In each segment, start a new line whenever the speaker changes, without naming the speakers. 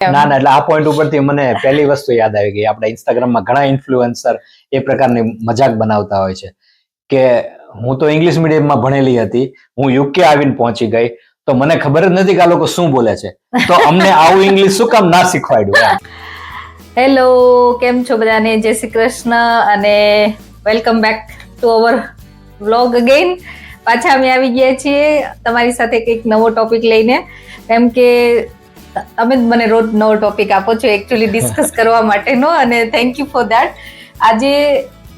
ના ના એટલે આ પોઈન્ટ ઉપરથી મને પહેલી વસ્તુ યાદ આવી ગઈ. આપણા ઇન્સ્ટાગ્રામમાં ઘણા ઇન્ફ્લુએન્સર એ પ્રકારની મજાક બનાવતા હોય છે. કે હું તો ઇંગ્લિશ મીડિયમમાં ભણેલી હતી હું યુકે આવીને પહોંચી ગઈ તો મને ખબર જ નથી કે આ લોકો શું બોલે છે. તો અમને આવું ઇંગ્લિશ શું કામ ના શીખવાડ્યું
હેલો કેમ છો બધાને? જય શ્રી કૃષ્ણ અને welcome back to our vlog again પાછા અમે આવી ગયા છીએ તમારી સાથે કંઈક નવો ટોપિક લઈને. કેમ કે તમે જ મને રોજ નવો ટોપિક આપો છો એકચ્યુઅલી ડિસ્કસ કરવા માટેનો અને થેન્ક યુ ફોર દેટ આજે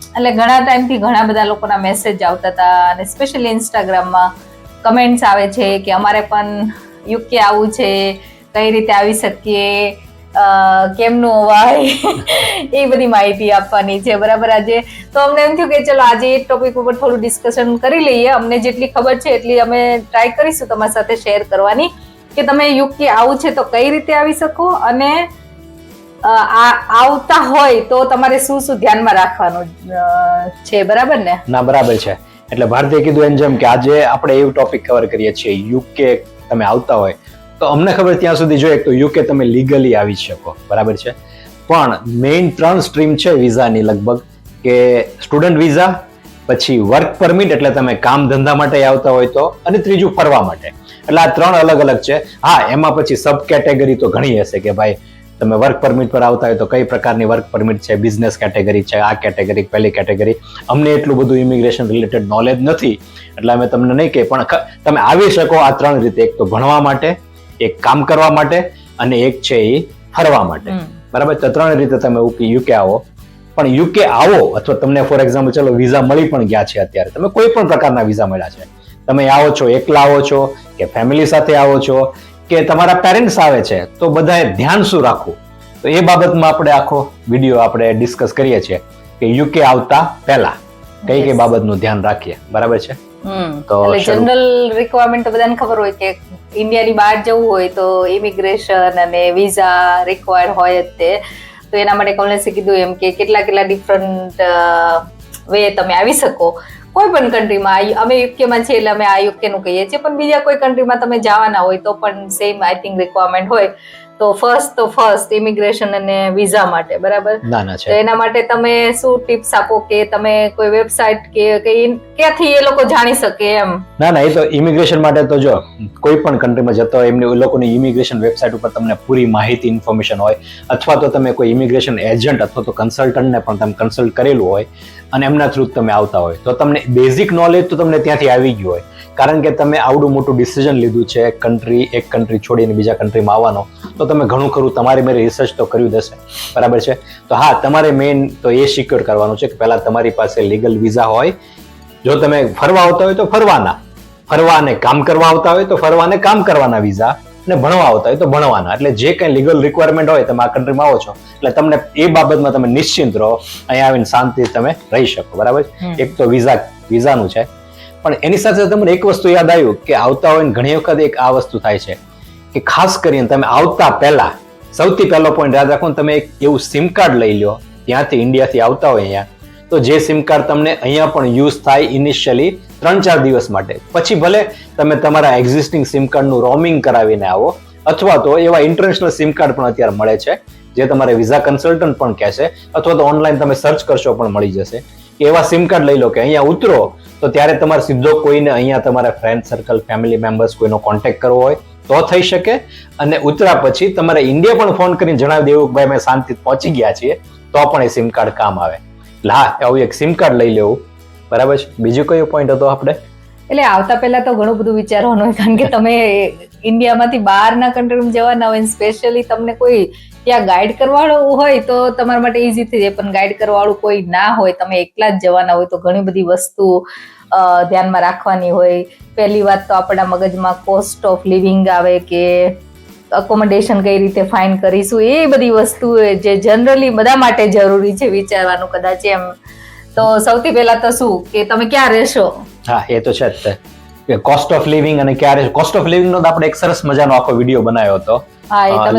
એટલે ઘણા ટાઈમથી ઘણા બધા લોકોના મેસેજ આવતા હતા અને સ્પેશિયલી ઇન્સ્ટાગ્રામમાં કમેન્ટ્સ આવે છે કે અમારે પણ યુકે આવવું છે કઈ રીતે આવી શકીએ કેમનું અવાય એ બધી માહિતી આપવાની છે બરાબર આજે. તો અમને એમ થયું કે ચલો આજે એ ટોપિક ઉપર થોડું ડિસ્કશન કરી લઈએ અમને જેટલી ખબર છે એટલી અમે ટ્રાય કરીશું તમારી સાથે શેર કરવાની. કે તમે યુકે આવું છે તો કઈ રીતે આવી શકો? અને આવતા હોય તો તમારે શું શું ધ્યાનમાં રાખવાનું છે? બરાબર ને?
ના, બરાબર છે. એટલે ભારતીય કીધું એમ જેમ કે આજે આપણે એવું ટોપિક કવર કરીએ છીએ, યુકે તમે આવતા હોય તો અમને ખબર ત્યાં સુધી જોઈએ તો યુકે તમે લીગલી આવી શકો. બરાબર છે? પણ મેઇન ત્રણ સ્ટ્રીમ છે વિઝાની લગભગ, કે સ્ટુડન્ટ વિઝા પછી વર્ક પરમિટ એટલે તમે કામ ધંધા માટે આવતા હોય તો, અને ત્રીજું ફરવા માટે. એટલે આ ત્રણ અલગ અલગ છે. હા એમાં પછી સબ કેટેગરી તો ઘણી હશે કે ભાઈ તમે વર્ક પરમિટ પર આવતા હોય તો કઈ પ્રકારની વર્ક પરમિટ છે? બિઝનેસ કેટેગરી છે આ કેટેગરી પહેલી કેટેગરી અમને એટલું બધું ઇમિગ્રેશન રિલેટેડ નોલેજ નથી. એટલે અમે તમને નહીં કહે પણ તમે આવી શકો આ ત્રણ રીતે. એક તો ભણવા માટે એક કામ કરવા માટે અને એક છે એ ફરવા માટે. બરાબર? તો ત્રણ રીતે તમે યુકે આવો. પણ યુકે આવો અથવા તમને ફોર એક્ઝામ્પલ ચલો વિઝા મળી પણ ગયા છે અત્યારે. તમે કોઈ પણ પ્રકારના વિઝા મળ્યા છે. તમે આવો છો એકલા આવો છો કે ફેમિલી સાથે આવો છો કે તમારા પેરેન્ટ્સ આવે છે તો બધાએ ધ્યાન શું રાખવું? તો એ બાબતમાં આપણે આખો વીડિયો આપણે ડિસ્કસ કરીએ છીએ કે યુકે આવતા પહેલા કઈ કઈ. બાબતનું ધ્યાન રાખીએ? બરાબર છે. તો
જનરલ રિક્વાયરમેન્ટ તો બધાને ખબર હોય કે ઇન્ડિયાની બહાર જવું હોય તો ઇમિગ્રેશન અને વિઝા રિક્વાયર્ડ હોય જ તે. તો એના માટે કમલેશે કીધું એમ કે કેટલા કેટલા ડિફરન્ટ વે તમે આવી શકો. કોઈ પણ કન્ટ્રીમાં અમે યુકેમાં છીએ એટલે અમે આ યુકેનું કહીએ છીએ. પણ બીજા કોઈ કન્ટ્રીમાં તમે જવાના હોય તો પણ સેમ આઈ થિંક રિક્વાયરમેન્ટ હોય. તો ફર્સ્ટ તો ફર્સ્ટ ઇમિગ્રેશન અને વિઝા માટે બરાબર?
ના ના
તો એના માટે તમે શું ટિપ્સ આપો કે તમે કોઈ વેબસાઇટ કે કઈ ક્યાંથી એ લોકો જાણી શકે એમ?
ના ના એ તો ઇમિગ્રેશન માટે તો જો કોઈ પણ કન્ટ્રીમાં જતો હોય એમની લોકોની ઇમિગ્રેશન વેબસાઇટ ઉપર તમને પૂરી માહિતી ઇન્ફોર્મેશન હોય અથવા તો તમે કોઈ ઇમિગ્રેશન એજન્ટ અથવા તો કન્સલ્ટન્ટને પણ તમે કન્સલ્ટ કરેલું હોય અને એમના થ્રુ તમે આવતા હોય. તો તમને બેઝિક નોલેજ તો તમને ત્યાંથી આવી ગયું હોય. કારણ કે તમે આવડું મોટું ડિસિઝન લીધું છે કન્ટ્રી એક કન્ટ્રી છોડીને બીજા કન્ટ્રીમાં આવવાનો. તો તમે ઘણું ખરું તમારી મેં રિસર્ચ તો કર્યું દેશે બરાબર છે? તો હા તમારે મેઇન તો એ સિક્યોર કરવાનું છે કે પહેલા તમારી પાસે લીગલ વિઝા હોય. જો તમે ફરવા આવતા હોય તો ફરવાના. ફરવા અને કામ કરવા આવતા હોય તો ફરવા અને કામ કરવાના વિઝા અને ભણવા આવતા હોય તો ભણવાના. એટલે જે કંઈ લીગલ રિક્વાયરમેન્ટ હોય તમે આ કન્ટ્રીમાં આવો છો. એટલે તમને એ બાબતમાં તમે નિશ્ચિંત રહો. અહીંયા આવીને શાંતિ તમે રહી શકો. બરાબર? એક તો વિઝા વિઝાનું છે. પણ એની સાથે સાથે તમને એક વસ્તુ યાદ આવ્યું કે આવતા હોય ને ઘણી વખત એક આ વસ્તુ થાય છે. કે ખાસ કરીને તમે આવતા પહેલા, સૌથી પહેલો પોઈન્ટ યાદ રાખો તમે એક એવું સિમ કાર્ડ લઈ લો ત્યાંથી ઇન્ડિયાથી આવતા હોય અહીંયા. તો જે સિમ કાર્ડ તમને અહીંયા પણ યુઝ થાય ઇનિશિયલી ત્રણ ચાર દિવસ માટે. પછી ભલે તમે તમારા એક્ઝિસ્ટિંગ સિમ કાર્ડનું રોમિંગ કરાવીને આવો, અથવા તો એવા ઇન્ટરનેશનલ સિમ કાર્ડ પણ અત્યારે મળે છે, જે તમારે વિઝા કન્સલ્ટન્ટ પણ કહેશે અથવા તો ઓનલાઈન તમે સર્ચ કરશો પણ મળી જશે. કે એવા સિમ કાર્ડ લઈ લો કે અહીંયા ઉતરો, તો ત્યારે તમારે સીધો કોઈને અહીંયા તમારા ફ્રેન્ડ સર્કલ ફેમિલી મેમ્બર્સ કોઈનો કોન્ટેક્ટ કરવો હોય તો થઈ શકે. અને ઉતરા પછી તમારે ઇન્ડિયા પણ ફોન કરીને જણાવી દેવું કે ભાઈ અમે શાંતિ પહોંચી ગયા છીએ, તો પણ એ સિમ કાર્ડ કામ આવે. એટલે હા, આવું એક સિમ કાર્ડ લઈ લેવું. બરાબર છે? બીજું કયો પોઈન્ટ હતો આપણે?
એટલે આવતા પહેલા તો ઘણું બધું વિચારવાનું હોય, કારણ કે તમે ઇન્ડિયામાંથી બહારના કન્ટ્રીમાં જવાના હોય સ્પેશિયલી તમને કોઈ ત્યાં ગાઈડ કરવાળું હોય, તો તમારા માટે ઇઝી થઈ જાય. પણ ગાઈડ કરવાવાળું કોઈ ના હોય, તમે એકલા જ જવાના હોય, તો ઘણી બધી વસ્તુ ધ્યાનમાં રાખવાની હોય. પહેલી વાત તો આપણા મગજમાં કોસ્ટ ઓફ લિવિંગ આવે કે અકોમોડેશન કઈ રીતે ફાઇન કરીશું એ બધી વસ્તુ જે જનરલી બધા માટે જરૂરી છે વિચારવાનું કદાચ એમ. તો સૌથી પહેલા તો શું? કે તમે ક્યાં રહેશો?
હા એ તો છે જ કે કોસ્ટ ઓફ લિવિંગ અને ક્યારે કોસ્ટ ઓફ લિવિંગ નો આપણે એક સરસ મજાનો આખો વીડિયો બનાવ્યો હતો.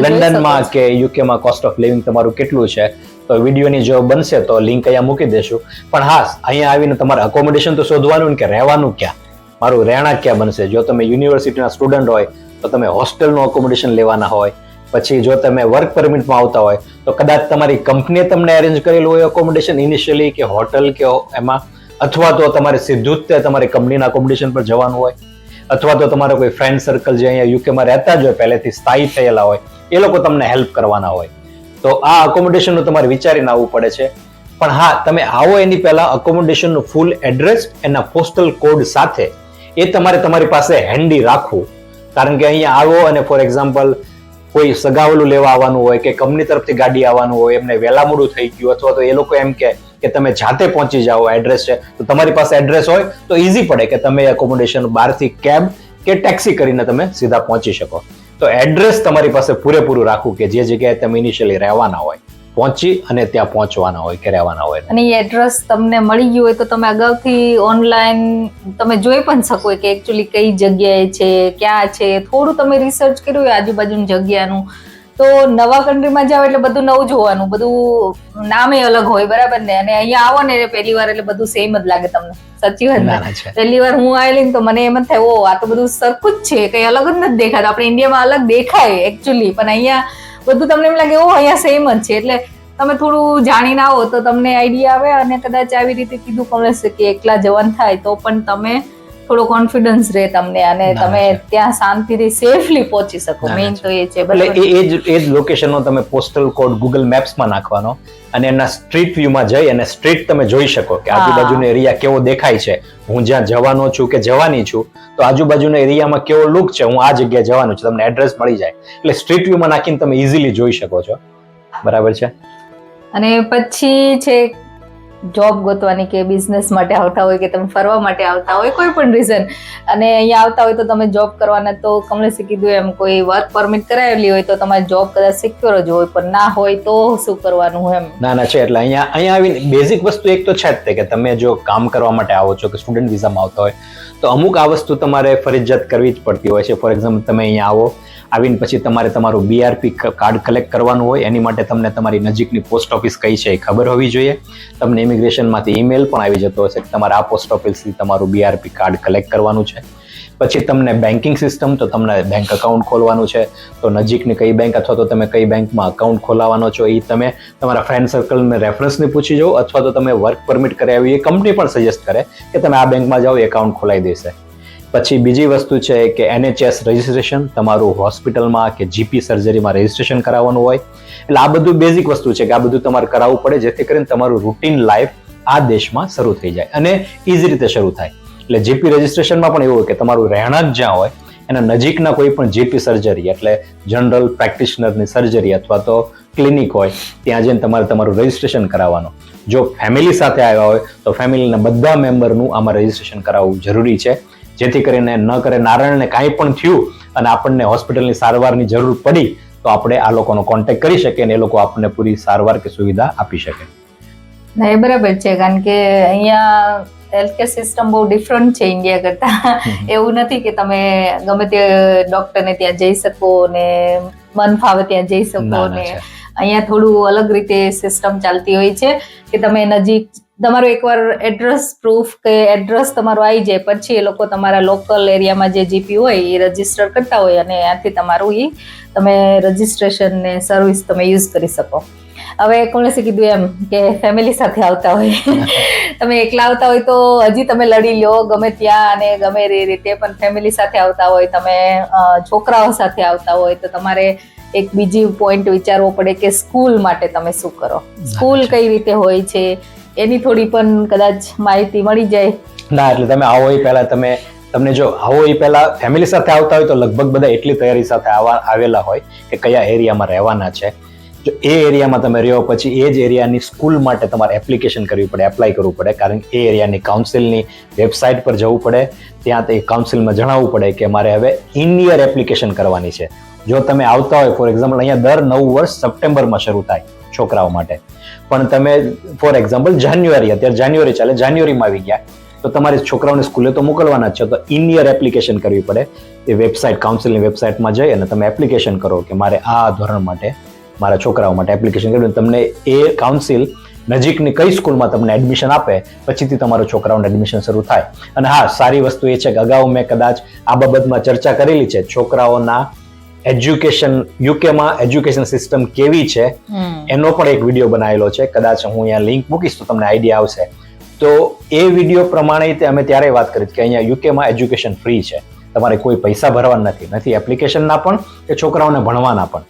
લંડનમાં. કે યુકેમાં કોસ્ટ ઓફ લિવિંગ તમારું કેટલું છે? તો વિડીયોની જો બનશે તો લિંક અહીંયા મૂકી દેશું. પણ હા, અહીંયા આવીને તમારે અકોમોડેશન તો શોધવાનું કે રહેવાનું ક્યાં? મારું રહેણાંક ક્યાં બનશે? જો તમે યુનિવર્સિટીના સ્ટુડન્ટ હોય, તો તમે હોસ્ટેલનું અકોમોડેશન લેવાના હોય. પછી જો તમે વર્ક પરમિટમાં આવતા હોય, તો કદાચ તમારી કંપનીએ તમને અરેન્જ કરેલું હોય અકોમોડેશન ઇનિશિયલી કે હોટલ કે એમાં, અથવા તો તમારે સીધું જ તે તમારી કંપનીના અકોમોડેશન પર જવાનું હોય. અથવા તો તમારો કોઈ ફ્રેન્ડ સર્કલ જે અહીંયા યુકેમાં રહેતા જ હોય, પહેલેથી સ્થાયી થયેલા હોય, એ લોકો તમને હેલ્પ કરવાના હોય. તો આ અકોમોડેશનનું તમારે વિચારીને આવવું પડે છે. પણ હા, તમે આવો એની પહેલા અકોમોડેશનનું ફૂલ એડ્રેસ એના પોસ્ટલ કોડ સાથે એ તમારે તમારી પાસે હેન્ડી રાખવું. કારણ કે અહીંયા આવો અને ફોર એક્ઝામ્પલ કોઈ સગાવલું લેવા આવવાનું હોય કે કંપની તરફથી ગાડી આવવાનું હોય, એમને વહેલામૂડું થઈ ગયું અથવા તો એ લોકો એમ કે કે તમે જાતે પહોંચી જાઓ એડ્રેસ છે. તો તમારી પાસે એડ્રેસ હોય તો ઇઝી પડે કે તમે એકોમોડેશન બહારથી કેબ કે ટેક્સી કરીને તમે સીધા પહોંચી શકો. તો એડ્રેસ તમારી પાસે પૂરેપૂરું રાખવું કે જે જગ્યાએ તમે ઇનિશિયલી રહેવાના હોય, પહોંચી અને ત્યાં પહોંચવાના હોય કે રહેવાના હોય.
અને એ એડ્રેસ તમને મળી ગયું હોય તો તમે અગાઉથી ઓનલાઈન તમે જોઈ પણ શકો કે એકચ્યુઅલી કઈ જગ્યાએ છે, ક્યાં છે. થોડું તમે રિસર્ચ કર્યું હોય આજુબાજુની જગ્યાનું. તો નવા કન્ટ્રીમાં જાઓ એટલે બધું નવું જોવાનું બધું નામે અલગ હોય બરાબર ને? અને અહીંયા આવો ને પહેલી વાર એટલે બધું સેમ જ લાગે તમને. સાચી વાત. પહેલી વાર હું આવેલી તો મને એમ જ થાય ઓ આ તો બધું સરખું જ છે કઈ અલગ જ નથી દેખાતું. આપણે ઇન્ડિયામાં અલગ દેખાય એકચ્યુઅલી પણ અહીંયા બધું તમને એમ લાગે ઓ અહીંયા સેમ જ છે. એટલે તમે થોડું જાણીને આવો તો તમને આઈડિયા આવે અને કદાચ આવી રીતે કીધું કમલેશ કે એકલા જવાન થાય તો પણ તમે થોડો કોન્ફિડન્સ રહે તમને અને તમે ત્યાં શાંતિથી સેફલી પહોંચી શકો. મેઇન તો એ છે
એટલે એ જ એ જ લોકેશનનો તમે પોસ્ટલ કોડ ગૂગલ મેપ્સમાં નાખવાનો અને એના સ્ટ્રીટ વ્યૂમાં જઈ અને સ્ટ્રીટ તમે જોઈ શકો કે. આજુબાજુનો એરિયા કેવો દેખાય છે. હું જ્યાં જવાનો છું કે જવાની છું તો આજુબાજુના એરિયામાં કેવો લુક છે હું આ જગ્યાએ જવાનું છું તમને એડ્રેસ મળી જાય. એટલે સ્ટ્રીટ વ્યૂમાં નાખીને તમે ઇઝીલી જોઈ શકો છો. બરાબર છે?
અને પછી છે જોબ ગોતવાની કે બિઝનેસ માટે આવતા હોય કે તમે ફરવા માટે આવતા હોય, કોઈ પણ રીઝન અને અહીંયા આવતા હોય તો તમે જોબ કરવાના તો કમલેશે કીધું એમ કોઈ વર્ક પરમિટ કરાવેલી હોય તો તમારી જોબ કદાચ સિક્યોર જ હોય, પણ ના હોય તો શું કરવાનું એમ?
ના ના, છે, એટલે અહીંયા અહીંયા આવીને બેઝિક વસ્તુ એક તો છે જ તે કે તમે જો કામ કરવા માટે આવો છો કે સ્ટુડન્ટ વિઝામાં આવતા હોય, તો અમુક આ વસ્તુ તમારે ફરજિયાત કરવી જ પડતી હોય છે. ફોર એક્ઝામ્પલ તમે અહીંયા આવો, આવીને પછી તમારે તમારું બીઆરપી કાર્ડ કલેક્ટ કરવાનું હોય, એની માટે તમને તમારી નજીકની પોસ્ટ ઓફિસ કઈ છે એ ખબર હોવી જોઈએ. તમને ઇમિગ્રેશનમાંથી ઈમેલ પણ આવી જતો હશે તમારે આ પોસ્ટ ઓફિસથી તમારું બીઆરપી કાર્ડ કલેક્ટ કરવાનું છે. પછી તમને બેન્કિંગ સિસ્ટમ તો તમને બેંક અકાઉન્ટ ખોલવાનું છે. તો નજીકની કઈ બેંક અથવા તો તમે કઈ બેંકમાં અકાઉન્ટ ખોલાવવાનો છો એ તમે તમારા ફ્રેન્ડ સર્કલને રેફરન્સને પૂછી જાઓ અથવા તો તમે વર્ક પરમિટ કરાવી એ કંપની પણ સજેસ્ટ કરે કે તમે આ બેંકમાં જાઓ એકાઉન્ટ ખોલાવી દેશે. પછી બીજી વસ્તુ છે કે એનએચએસ રજિસ્ટ્રેશન તમારું હોસ્પિટલમાં કે જીપી સર્જરીમાં રજિસ્ટ્રેશન કરાવવાનું હોય. એટલે આ બધું બેઝિક વસ્તુ છે કે આ બધું તમારે કરાવવું પડે, જેથી કરીને તમારું રૂટીન લાઈફ આ દેશમાં શરૂ થઈ જાય અને ઇઝી રીતે શરૂ થાય. એટલે જીપી રજિસ્ટ્રેશનમાં પણ એવું હોય કે તમારું રહેણાંક જ્યાં હોય, એના નજીકના કોઈ પણ જીપી સર્જરી એટલે જનરલ પ્રેક્ટિશનરની સર્જરી અથવા તો ક્લિનિક હોય, ત્યાં જઈને તમારે તમારું રજિસ્ટ્રેશન કરાવવાનું. જો ફેમિલી સાથે આવ્યા હોય, તો ફેમિલીના બધા મેમ્બરનું આમાં રજિસ્ટ્રેશન કરાવવું જરૂરી છે. જેથી કરીને ન કરે નારાયણને કાંઈ પણ થયું અને આપણને હોસ્પિટલની સારવારની જરૂર પડી તો આપણે આ લોકોનો કોન્ટેક્ટ કરી શકીએ અને એ લોકો આપણને પૂરી સારવાર કે સુવિધા આપી શકે.
ના એ બરાબર છે કારણ કે અહીંયા હેલ્થકેર સિસ્ટમ બહુ ડિફરન્ટ છે ઇન્ડિયા કરતા. એવું નથી કે તમે ગમે તે ડોક્ટરને ત્યાં જઈ શકો ને મન ફાવે ત્યાં જઈ શકો
ના.
અહીંયા થોડું અલગ રીતે સિસ્ટમ ચાલતી હોય છે કે તમે નજીક તમારું એકવાર એડ્રેસ પ્રૂફ કે એડ્રેસ તમારું આવી જાય, પછી એ લોકો તમારા લોકલ એરિયામાં જે જીપી હોય એ રજિસ્ટર કરતા હોય અને ત્યાંથી તમારું એ તમે રજીસ્ટ્રેશન ને સર્વિસ તમે યુઝ કરી શકો. હવે કોણે કીધું એમ કે ફેમિલી સાથે આવતા હોય. તમે એકલા આવતા હોય તો હજી તમે લડી લો ગમે ત્યાં અને ગમે એ રીતે પણ ફેમિલી સાથે આવતા હોય તમે છોકરાઓ સાથે આવતા હોય તો તમારે એક બીજી પોઈન્ટ વિચારવો પડે કે સ્કૂલ માટે તમે શું કરો? સ્કૂલ કઈ રીતે હોય છે? એની થોડી પણ કદાચ માહિતી મળી જાય.
ના એટલે તમે આવો એ પહેલા તમે તમને જો આવો એ પહેલા ફેમિલી સાથે આવતા હોય તો લગભગ બધા એટલી તૈયારી સાથે આવા આવેલા હોય કે કયા એરિયામાં રહેવાના છે. જો એ એરિયામાં તમે રહ્યો પછી એ જ એરિયાની સ્કૂલ માટે તમારે એપ્લિકેશન કરવી પડે એપ્લાય કરવું પડે. કારણ કે એ એરિયાની કાઉન્સિલની વેબસાઇટ પર જવું પડે. ત્યાં તે કાઉન્સિલમાં જણાવવું પડે કે મારે હવે ઇન યર એપ્લિકેશન કરવાની છે. જો તમે આવતા હોય ફોર એક્ઝામ્પલ અહીંયા દર નવું વર્ષ સપ્ટેમ્બરમાં શરૂ થાય છોકરાઓ માટે. પણ તમે ફોર એક્ઝામ્પલ જાન્યુઆરી, અત્યારે જાન્યુઆરી ચાલે, જાન્યુઆરીમાં આવી ગયા, તો તમારે છોકરાઓને સ્કૂલે તો મોકલવાના જ છે. તો ઇન યર એપ્લિકેશન કરવી પડે. એ વેબસાઇટ કાઉન્સિલની વેબસાઇટમાં જઈ અને તમે એપ્લિકેશન કરો કે મારે આ ધોરણ માટે મારા છોકરાઓ માટે એપ્લિકેશન કરી તમને એ કાઉન્સિલ નજીકની કઈ સ્કૂલમાં તમને એડમિશન આપે પછીથી તમારો છોકરાઓને એડમિશન શરૂ થાય. અને હા સારી વસ્તુ એ છે કે અગાઉ મેં કદાચ આ બાબતમાં ચર્ચા કરેલી છે છોકરાઓના એજ્યુકેશન યુકેમાં એજ્યુકેશન સિસ્ટમ કેવી છે એનો પણ એક વીડિયો બનાવેલો છે. કદાચ હું અહીંયા લિંક મૂકીશ તો તમને આઈડિયા આવશે. તો એ વીડિયો પ્રમાણે અમે ત્યારે વાત કરી કે અહીંયા યુકેમાં એજ્યુકેશન ફ્રી છે. તમારે કોઈ પૈસા ભરવાના નથી. નથી એપ્લિકેશનના પણ કે છોકરાઓને ભણવાના પણ.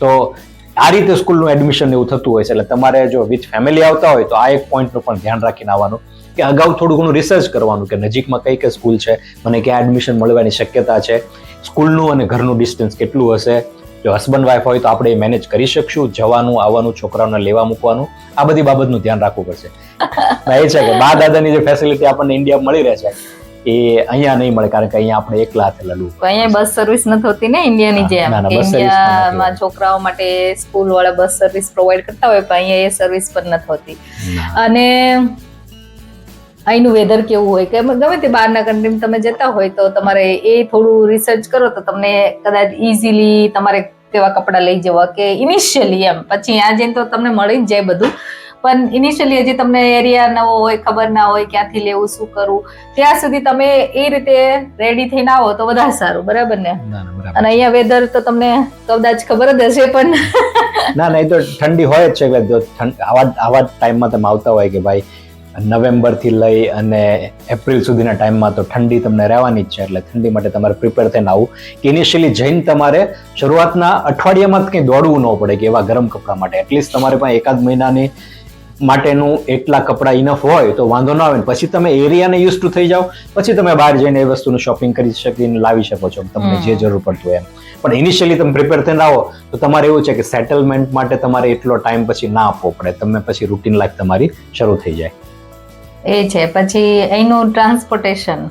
તો આ રીતે સ્કૂલનું એડમિશન એવું થતું હોય છે એટલે તમારે જો વિથ ફેમિલી આવતા હોય તો આ એક પોઈન્ટનું પણ ધ્યાન રાખીને આવવાનું. કે અગાઉ થોડું ઘણું રિસર્ચ કરવાનું કે નજીકમાં કઈ કઈ સ્કૂલ છે મને ક્યાં એડમિશન મળવાની શક્યતા છે સ્કૂલનું અને ઘરનું ડિસ્ટન્સ કેટલું હશે જો હસબન્ડ વાઈફ હોય તો આપણે એ મેનેજ કરી શકશું જવાનું આવવાનું છોકરાઓને લેવા મૂકવાનું આ બધી બાબતનું ધ્યાન રાખવું પડશે. એ છે કે બા દાદાની જે ફેસિલિટી આપણને ઇન્ડિયા મળી રહે છે એ અહીંયા નહીં મળે કારણ કે અહીંયા આપણે એકલા હાથે લડવું
અહીંયા બસ સર્વિસ નથી હોતી ને ઇન્ડિયાની જેમ ઇન્ડિયામાં છોકરાઓ માટે સ્કૂલ વાળા બસ સર્વિસ પ્રોવાઈડ કરતા હોય પણ અહીંયા એ સર્વિસ પણ નથી હોતી. અને અહીંનું વેધર કેવું હોય કે ગમે તે બહારના કન્ટ્રીમાં તમે જતા હોય તો તમારે એ થોડું રિસર્ચ કરો તો તમને કદાચ ઇઝીલી તમારે કેવા કપડાં લઈ જવા કે ઇનિશિયલી એમ. પછી આ જઈને તો તમને મળી જ જાય બધું. પણ ઇનિશિયલી હજી તમને એરિયા નવો હોય ખબર ના હોય ક્યાંથી લેવું શું કરવું ત્યાં સુધી તમે એ રીતે રેડી થઈને આવો તો વધારે સારું બરાબર ને? અને અહીંયા વેધર તો તમને કદાચ ખબર જ હશે પણ
ના ના એ તો ઠંડી હોય જ છે એટલે આવા આવા ટાઈમમાં તમે આવતા હોય કે ભાઈ નવેમ્બરથી લઈ અને એપ્રિલ સુધીના ટાઈમમાં તો ઠંડી તમને રહેવાની જ છે એટલે ઠંડી માટે તમારે પ્રિપેર થઈને આવવું કે ઇનિશિયલી જઈને તમારે શરૂઆતના અઠવાડિયામાં જ કંઈ દોડવું ન પડે કે એવા ગરમ કપડાં માટે. એટલીસ્ટ તમારે પણ એકાદ મહિનાની માટેનું એટલા કપડાં ઇનફ હોય તો વાંધો ના આવે ને. પછી તમે એરિયાને યુઝ ટુ થઈ જાઓ પછી તમે બહાર જઈને એ વસ્તુનું શોપિંગ કરી શકીને લાવી શકો છો તમને જે જરૂર પડતું હોય એમ. પણ ઇનિશિયલી તમે પ્રિપેર થઈને આવો તો તમારે એવું છે કે સેટલમેન્ટ માટે તમારે એટલો ટાઈમ પછી ના આપવો પડે. તમે પછી રૂટીન લાઈફ તમારી શરૂ થઈ જાય.
એ છે. પછી અહીંનું ટ્રાન્સપોર્ટેશન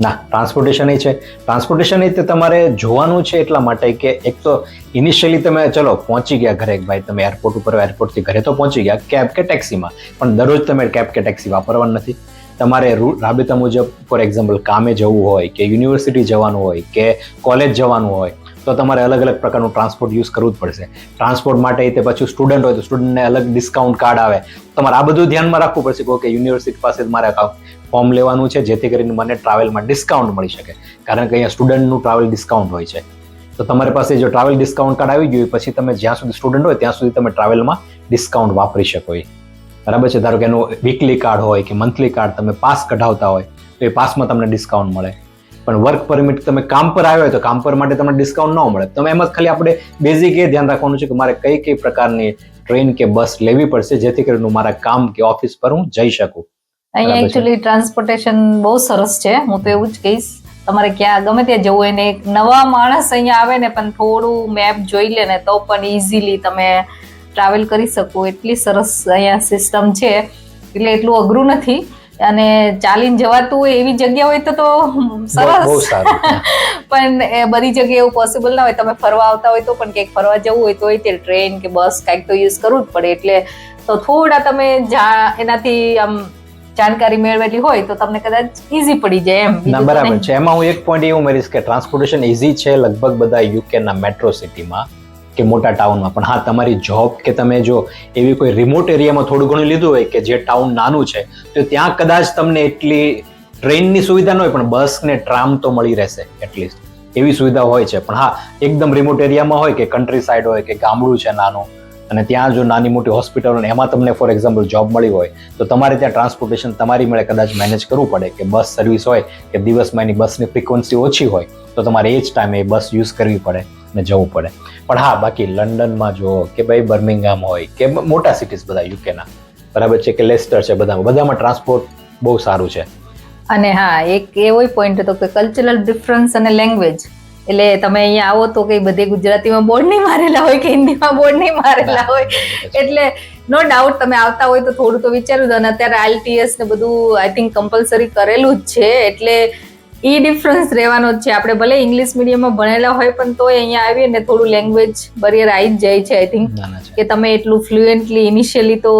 ના ટ્રાન્સપોર્ટેશન એ છે. ટ્રાન્સપોર્ટેશન એ તે તમારે જોવાનું છે એટલા માટે કે એક તો ઇનિશિયલી તમે ચલો, પહોંચી ગયા ઘરે ભાઈ, તમે એરપોર્ટ ઉપર એરપોર્ટથી ઘરે તો પહોંચી ગયા, કેબ કે ટેક્સીમાં પણ દરરોજ તમે કેબ કે ટેક્સી વાપરવાનું નથી. તમારે રાબેતા મુજબ ફોર એક્ઝામ્પલ કામે જવું હોય, કે યુનિવર્સિટી જવાનું હોય, કે કોલેજ જવાનું હોય, તો તમારે અલગ અલગ પ્રકારનું ટ્રાન્સપોર્ટ યુઝ કરવું જ પડશે. ટ્રાન્સપોર્ટ માટે તે પછી સ્ટુડન્ટ હોય તો સ્ટુડન્ટને અલગ ડિસ્કાઉન્ટ કાર્ડ આવે. તમારે આ બધું ધ્યાનમાં રાખવું પડશે કે યુનિવર્સિટી પાસે મારે ફોર્મ લેવાનું છે, જેથી કરીને મને ટ્રાવેલમાં ડિસ્કાઉન્ટ મળી શકે. કારણ કે અહીંયા સ્ટુડન્ટનું ટ્રાવેલ ડિસ્કાઉન્ટ હોય છે. તો તમારી પાસે જો ટ્રાવેલ ડિસ્કાઉન્ટ કાર્ડ આવી ગયું પછી તમે જ્યાં સુધી સ્ટુડન્ટ હોય, ત્યાં સુધી તમે ટ્રાવેલમાં ડિસ્કાઉન્ટ વાપરી શકો બરાબર છે? ધારો કે એનું વીકલી કાર્ડ હોય કે મંથલી કાર્ડ તમે પાસ કઢાવતા હોય, તો એ પાસમાં તમને ડિસ્કાઉન્ટ મળે. પણ વર્ક પરમિટ તમે કામ પર આવ્યો હોય, તો કામ પર માટે તમને ડિસ્કાઉન્ટ ન મળે. તમે એમ જ ખાલી આપણે બેઝિક એ ધ્યાન રાખવાનું છે કે મારે કઈ કઈ પ્રકારની ટ્રેન કે બસ લેવી પડશે, જેથી કરીને હું મારા કામ કે ઓફિસ પર હું જઈ શકું.
અહીંયા એકચ્યુઅલી ટ્રાન્સપોર્ટેશન બહુ સરસ છે. હું તો એવું જ કહીશ. તમારે ક્યાં ગમે ત્યાં જવું હોય ને એક નવા માણસ અહીંયા આવે ને પણ થોડું મેપ જોઈ લે ને તો પણ ઇઝીલી તમે ટ્રાવેલ કરી શકો. એટલી સરસ અહીંયા સિસ્ટમ છે. એટલે એટલું અઘરું નથી. અને ચાલીને જવાતું હોય એવી જગ્યા હોય તો તો સરસ. પણ એ બધી જગ્યાએ એવું પોસિબલ ના હોય. તમે ફરવા આવતા હોય તો પણ ક્યાંક ફરવા જવું હોય તો તે ટ્રેન કે બસ કાંઈક તો યુઝ કરવું જ પડે. એટલે તો થોડા તમે જા એનાથી આમ જાણકારી મેળવેલી હોય તો તમને કદાચ ઈઝી પડી જાય એમ.
ના બરાબર છે. એમાં હું એક પોઈન્ટ એવું ઉમેરીશ કે ટ્રાન્સપોર્ટેશન ઇઝી છે લગભગ બધા યુકેના મેટ્રો સિટીમાં કે મોટા ટાઉનમાં પણ હા તમારી જોબ કે તમે જો એવી કોઈ રિમોટ એરિયામાં થોડું ઘણું લીધું હોય કે જે ટાઉન નાનું છે તો ત્યાં કદાચ તમને એટલી ટ્રેનની સુવિધા ન હોય પણ બસ ને ટ્રામ તો મળી રહેશે એટલીસ્ટ એવી સુવિધા હોય છે. પણ હા એકદમ રિમોટ એરિયામાં હોય કે કન્ટ્રી સાઈડ હોય કે ગામડું છે નાનું અને ત્યાં જો નાની મોટી હોસ્પિટલ અને એમાં તમને ફોર એક્ઝામ્પલ જોબ મળી હોય, તો તમારે ત્યાં ટ્રાન્સપોર્ટેશન તમારી મેળે, કદાચ મેનેજ કરવું પડે, કે બસ સર્વિસ હોય, કે દિવસમાં એની બસની ફ્રિકવન્સી ઓછી હોય, તો તમારે એ જ ટાઈમે એ બસ યુઝ કરવી પડે ને જવું પડે. પણ હા, બાકી લંડનમાં જો કે ભાઈ બર્મિંગહામ હોય, કે મોટા સિટીઝ બધા યુકેના બરાબર છે, કે લેસ્ટર છે બધામાં બધામાં ટ્રાન્સપોર્ટ બહુ સારું છે.
અને હા, એક એવો પોઈન્ટ હતો કે કલ્ચરલ ડિફરન્સ અને લેંગ્વેજ એટલે તમે અહીંયા આવો તો કઈ બધે ગુજરાતીમાં બોર્ડ નહીં મારેલા હોય કે હિન્દીમાં બોર્ડ નહીં મારેલા હોય. એટલે નો ડાઉટ તમે આવતા હોય તો થોડું તો વિચારું અને અત્યારે આઈટીએસ ને બધું આઈ થિંક કમ્પલસરી કરેલું જ છે. એટલે ઈ ડિફરન્સ રહેવાનો જ છે. આપણે ભલે ઇંગ્લિશ મીડિયમમાં ભણેલા હોય પણ તોય અહીંયા આવીએ ને થોડું લેંગ્વેજ બરિયર આવી જ જાય છે આઈ થિંક કે તમે એટલું ફ્લુએન્ટલી ઇનિશિયલી તો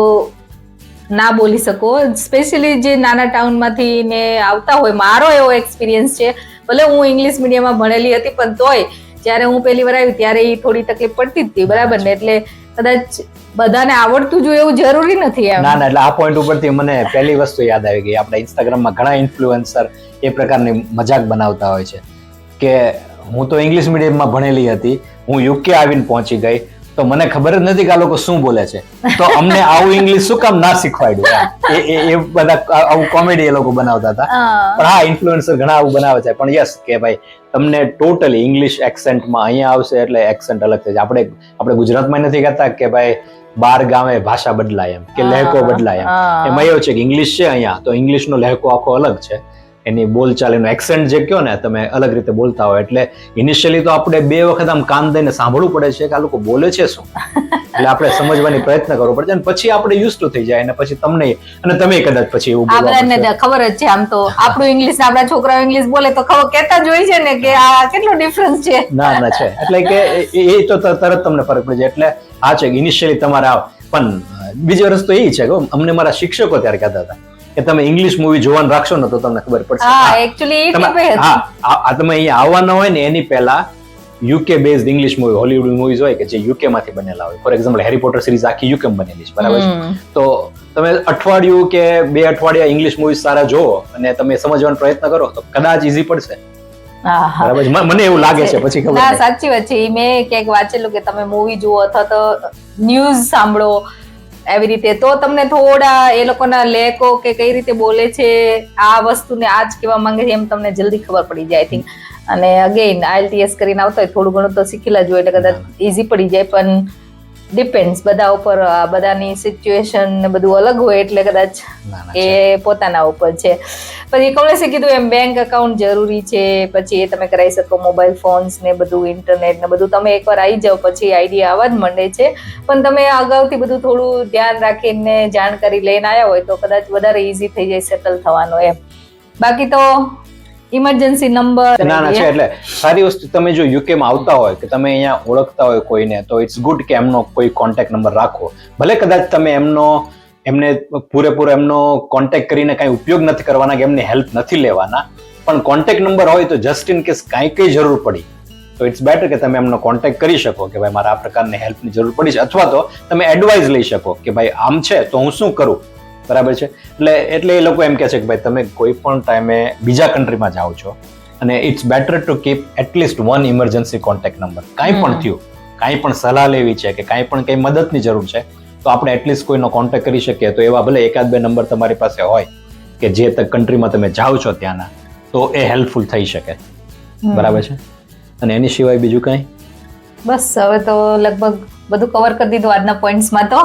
ના બોલી શકો. સ્પેશિયલી જે નાના ટાઉનમાંથી ને આવતા હોય મારો એવો એક્સપિરિયન્સ છે. ભલે હું ઇંગ્લિશ મીડિયમમાં ભણેલી હતી, પણ તોય જ્યારે હું પહેલી વાર આવી ત્યારે એ થોડી તકલીફ પડતી હતી, બરાબર ને? એટલે કદાચ બધાને આવડતું જોઈએ એવું જરૂરી નથી
ના ના, એટલે આ પોઈન્ટ ઉપરથી મને પહેલી વસ્તુ યાદ આવી ગઈ. આપણા ઇન્સ્ટાગ્રામમાં ઘણા ઇન્ફ્લુએન્સર એ પ્રકારની મજાક બનાવતા હોય છે કે હું તો ઇંગ્લિશ મીડિયમમાં ભણેલી હતી, હું યુકે આવીને પહોંચી ગઈ તો મને ખબર જ નથી કે આ લોકો શું બોલે છે. તો અમને આવું ઇંગ્લિશ શું કામ ના શીખવાડ્યું? એ એ- બધા આવું કોમેડી એ લોકો બનાવતા હતા. પણ હા ઇન્ફ્લુએન્સર ઘણા આવું બનાવે છે. પણ યસ કે ભાઈ તમને ટોટલી ઇંગ્લિશ એક્સેન્ટમાં અહીંયા આવશે એટલે એક્સેન્ટ અલગ થઈ આપણે આપણે ગુજરાતમાં નથી કહેતા કે ભાઈ બાર ગામે ભાષા બદલાય એમ કે લહેકો બદલાય એમ. એમાં એવું છે કે ઇંગ્લિશ છે અહીંયા તો ઇંગ્લિશનો લહેકો આખો અલગ છે. એની બોલચાલ એનો એક્સેન્ટ જે કયો ને તમે અલગ રીતે બોલતા હોય. એટલે ઇનિશિયલી તો આપણે બે વખત આમ કાન દઈને સાંભળવું પડે છે કે આ લોકો બોલે છે શું? એટલે આપણે સમજવાની પ્રયત્ન કરવો પડે અને પછી આપણે યુઝ ટુ થઈ જાય અને પછી તમને અને તમે કદાચ પછી એવું
આપણને ખબર જ છે આમ તો આપણું ઇંગ્લિશ આપણા છોકરાઓ ઇંગ્લિશ બોલે તો ખબર કહેતા જ હોય છે ને કે આ કેટલો ડિફરન્સ છે.
ના ના છે. એટલે કે એ- તો તરત તમને ફરક પડી જાય એટલે આ છે ઇનિશિયલી તમારે આવ પણ બીજી વસ્તુ એ છે કે અમને મારા શિક્ષકો ત્યારે કહેતા હતા કે તમે ઇંગ્લિશ મૂવી જોવાનું રાખશો ને તો તમને ખબર પડશે.
હા એક્ચ્યુઅલી
તમે- હા તમે અહીંયા આવવાના હોય ને એની પહેલા UK based English movie Hollywood movies હોય કે જે યુકે માંથી બનેલા હોય. For example Harry Potter series આખી યુકે બનેલી છે બરાબર છે? તો તમે અઠવાડિયું કે બે અઠવાડિયા ઇંગ્લિશ મૂવીઝ સારા જોવો અને તમે સમજવાનો પ્રયત્ન કરો તો કદાચ ઈઝી પડશે. બરાબર મને એવું લાગે છે પછી ખબર
ના સાચી વાત છે. મેં ક્યાંક વાંચેલું કે તમે મૂવી જુઓ અથવા તો ન્યૂઝ સાંભળો. એવી રીતે. તો તમને થોડા એ લોકોના લેકો કે કઈ રીતે બોલે છે, આ વસ્તુને આ જ કહેવા માંગે છે એમ તમને જલ્દી ખબર પડી જાય આઈ થિંક અને અગેન આઈએલટીએસ કરીને આવતા હોય, થોડું ઘણું તો શીખેલા જ હોય, એટલે કદાચ ઇઝી પડી જાય, પણ ડિપેન્ડ્સ બધા ઉપર આ બધાની સિચ્યુએશન ને બધું અલગ હોય એટલે કદાચ એ પોતાના ઉપર છે. પછી કમલેશે કીધું એમ બેંક અકાઉન્ટ જરૂરી છે. પછી એ તમે કરાવી શકો મોબાઈલ ફોન્સ ને બધું ઇન્ટરનેટ ને બધું. તમે એકવાર આવી જાઓ પછી આઈડિયા આવવા જ માંડે છે. પણ તમે અગાઉથી બધું થોડું ધ્યાન રાખીને જાણકારી લઈને આવ્યા હોય તો કદાચ વધારે ઇઝી થઈ જાય સેટલ થવાનો એમ. બાકી તો ઇમરજન્સી નંબર
ના ના છે એટલે સારી વસ્તુ તમે જો યુકે માં આવતા હોય કે તમે અહીંયા ઓળખતા હોય કોઈને તો ઇટ્સ ગુડ કે એમનો કોઈ કોન્ટેક્ટ નંબર રાખો. ભલે કદાચ તમે એમનો એમને પૂરેપૂરો એમનો કોન્ટેક્ટ કરીને કાંઈ ઉપયોગ નથી કરવાના કે એમની હેલ્પ નથી લેવાના પણ કોન્ટેક્ટ નંબર હોય તો જસ્ટ ઇન કેસ કાંઈ કઈ જરૂર પડી તો ઇટ્સ બેટર કે તમે એમનો કોન્ટેક્ટ કરી શકો કે ભાઈ મારા આ પ્રકારની હેલ્પની જરૂર પડી છે. અથવા તો તમે એડવાઇસ લઈ શકો કે ભાઈ આમ છે તો હું શું કરું? બરાબર છે? એટલે એટલે એ લોકો એમ કહે છે કે ભાઈ તમે કોઈ પણ ટાઈમે બીજા કન્ટ્રીમાં જાઓ છો અને it's better to keep at least one emergency contact number કાંઈ પણ થયું કાંઈ પણ સલાહ લેવી છે કે કાંઈ પણ કંઈ મદદની જરૂર છે તો આપણે એટલીસ્ટ કોઈનો કોન્ટેક્ટ કરી શકીએ. તો એવા ભલે એકાદ બે નંબર તમારી પાસે હોય કે જે કન્ટ્રીમાં તમે જાઓ છો ત્યાંના તો એ હેલ્પફુલ થઈ શકે. બરાબર છે? અને એની સિવાય બીજું કાંઈ?
બસ હવે તો લગભગ બધું કવર કરી દીધું આજના પોઈન્ટ્સમાં તો.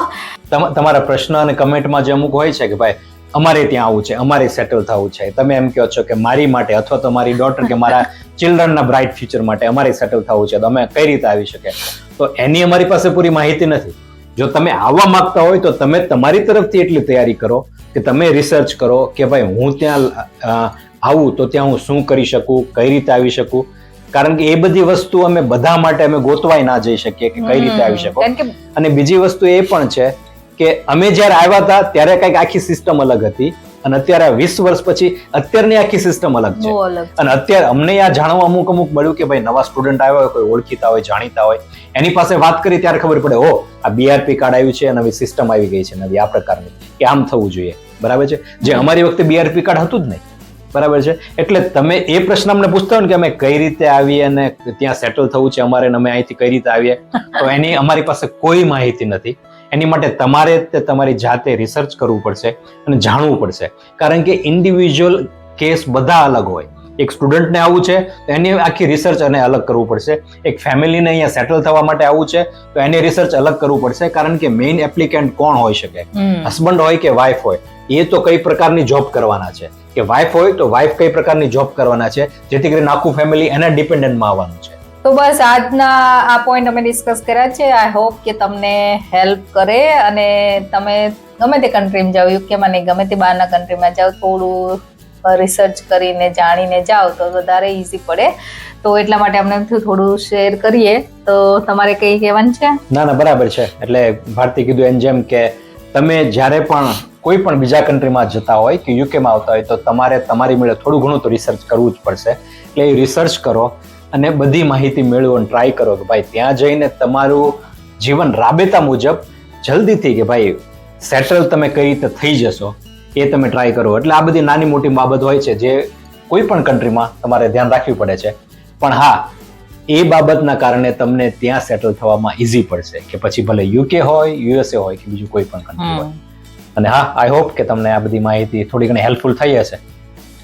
તમારા પ્રશ્ન અને કમેન્ટમાં જે અમુક હોય છે કે ભાઈ અમારે ત્યાં આવું છે અમારે સેટલ થવું છે. તમે એમ કહો છો કે મારી માટે અથવા તો મારી ડોટર કે મારા ચિલ્ડ્રનના બ્રાઇટ ફ્યુચર માટે અમારે સેટલ થવું છે તો અમે કઈ રીતે આવી શકે તો એની અમારી પાસે પૂરી માહિતી નથી. જો તમે આવવા માંગતા હોય તો તમે તમારી તરફથી એટલી તૈયારી કરો કે તમે રિસર્ચ કરો કે ભાઈ હું ત્યાં આવું તો ત્યાં હું શું કરી શકું કઈ રીતે આવી શકું? કારણ કે એ બધી વસ્તુ અમે બધા માટે અમે ગોતવાય ના જઈ શકીએ કે કઈ રીતે આવી શકો. અને બીજી વસ્તુ એ પણ છે કે અમે જ્યારે આવ્યા હતા ત્યારે કંઈક આખી સિસ્ટમ અલગ હતી. અને અત્યારે વીસ વર્ષ પછી અત્યારની આખી સિસ્ટમ અલગ છે. અને અત્યારે અમને આ જાણવા અમુક અમુક મળ્યું કે ભાઈ નવા સ્ટુડન્ટ આવ્યા હોય કોઈ ઓળખીતા હોય જાણીતા હોય. એની પાસે વાત કરી ત્યારે ખબર પડે ઓ આ બીઆરપી કાર્ડ આવ્યું છે નવી સિસ્ટમ આવી ગઈ છે નવી આ પ્રકારની. કે આમ થવું જોઈએ. બરાબર છે? જે અમારી વખતે બીઆરપી કાર્ડ હતું જ નહીં. બરાબર છે? એટલે તમે એ પ્રશ્ન અમને પૂછતા હોય કે અમે કઈ રીતે આવીએ અને ત્યાં સેટલ થવું છે અમારે અમે અહીંથી કઈ રીતે આવીએ તો એની અમારી પાસે કોઈ માહિતી નથી. એની માટે તમારે તે તમારી જાતે રિસર્ચ કરવું પડશે અને જાણવું પડશે. કારણ કે ઇન્ડિવિજ્યુઅલ કેસ બધા અલગ હોય. એક સ્ટુડન્ટને આવું છે તો એની આખી રિસર્ચ અને અલગ કરવું પડશે. એક ફેમિલીને અહીંયા સેટલ થવા માટે આવું છે તો એની રિસર્ચ અલગ કરવું પડશે કારણ કે મેઇન એપ્લિકેન્ટ કોણ હોઈ શકે? હસબન્ડ હોય કે વાઇફ હોય એ તો કઈ પ્રકારની જોબ કરવાના છે. કે વાઇફ હોય તો વાઇફ કઈ પ્રકારની જોબ કરવાના છે? જેથી કરીને આખું ફેમિલી એના ડિપેન્ડન્ટમાં આવવાનું છે.
તો બસ આજના આ પોઈન્ટ અમે ડિસ્કસ કર્યા છે. આઈ હોપ કે તમને હેલ્પ કરે અને તમે ગમે તે કન્ટ્રીમાં જાઓ યુકેમાં નહીં ગમે તે બહારના કન્ટ્રીમાં જાઓ થોડું રિસર્ચ કરીને જાણીને જાઓ તો વધારે ઇઝી પડે. તો એટલા માટે અમને થોડું શેર કરીએ. તો તમારે કંઈ કહેવાનું છે?
ના ના બરાબર છે. એટલે ભારતી કીધું એમ જેમ કે તમે જ્યારે પણ કોઈ પણ બીજા કન્ટ્રીમાં જતા હોય કે યુકેમાં આવતા હોય તો તમારે તમારી મેળે થોડું ઘણું તો રિસર્ચ કરવું જ પડશે. એટલે એ રિસર્ચ કરો અને બધી માહિતી મેળવો અને ટ્રાય કરો કે ભાઈ ત્યાં જઈને તમારું જીવન રાબેતા મુજબ જલ્દીથી કે ભાઈ સેટલ તમે કઈ રીતે થઈ જશો એ તમે ટ્રાય કરો. એટલે આ બધી નાની મોટી બાબત હોય છે જે કોઈ પણ કન્ટ્રીમાં તમારે ધ્યાન રાખવી પડે છે. પણ હા એ બાબતના કારણે તમને ત્યાં સેટલ થવામાં ઈઝી પડશે કે પછી ભલે યુકે હોય યુએસએ હોય કે બીજું કોઈ પણ કન્ટ્રી હોય. અને હા આઈ હોપ કે તમને આ બધી માહિતી થોડી ઘણી હેલ્પફુલ થઈ હશે.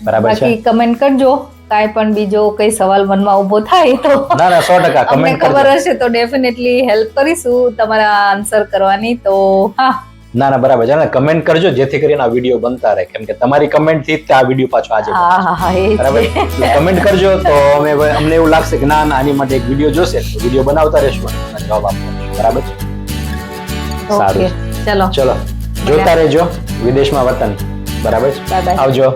બરાબર છે?
કમેન્ટ કરજો. કાંઈ પણ બીજો કઈ સવાલ મનમાં ઊભો થાય તો
ના ના સો ટકા કમેન્ટ
ખબર હશે તો ડેફિનેટલી હેલ્પ કરીશું તમારા આન્સર કરવાની તો હા.
ના ના બરાબર છે. કમેન્ટ કરજો જેથી કરીને આ વીડિયો બનતા રહે. કેમ કે તમારી કમેન્ટથી જ આ વીડિયો પાછો આજે
હા હા
બરાબર? કમેન્ટ કરજો તો અમે અમને એવું લાગશે કે ના ના આની માટે એક વીડિયો જોશે. તો વીડિયો બનાવતા રહેશું અને જવાબ આપશું બરાબર છે? સારું.
ચલો.
ચલો. જોતા રહેજો. વિદેશમાં વતન. બરાબર? આવજો.